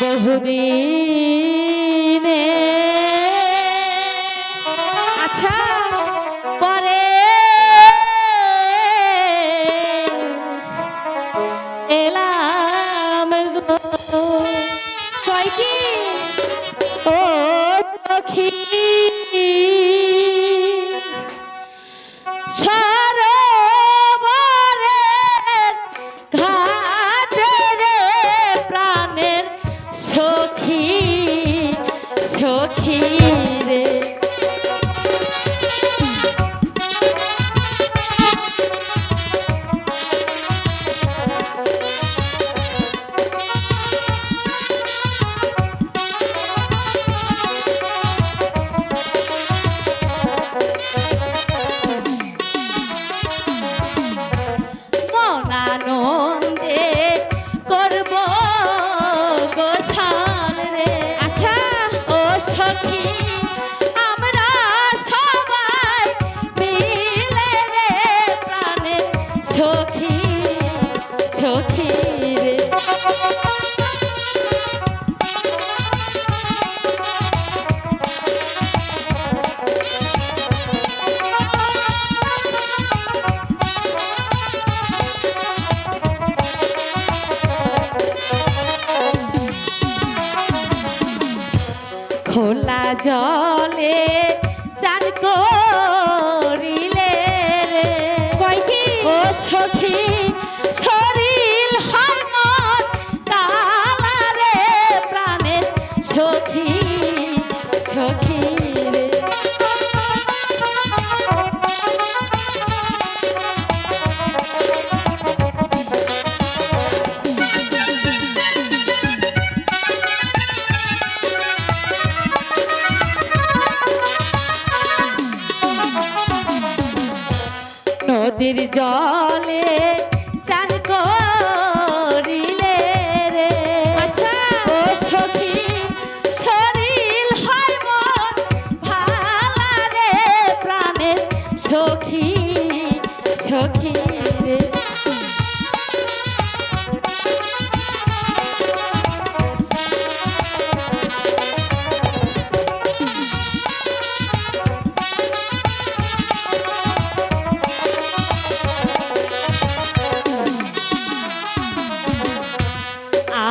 বহুদিনে। আচ্ছা পরে। এলাম কয় কি? ও পাখি yeah. aqui. জলে চান নদীর জলে চান করিলে রে। আচ্ছা। ও সখী শরীর হয় মন ভালা রে প্রাণের সখী সখী রে।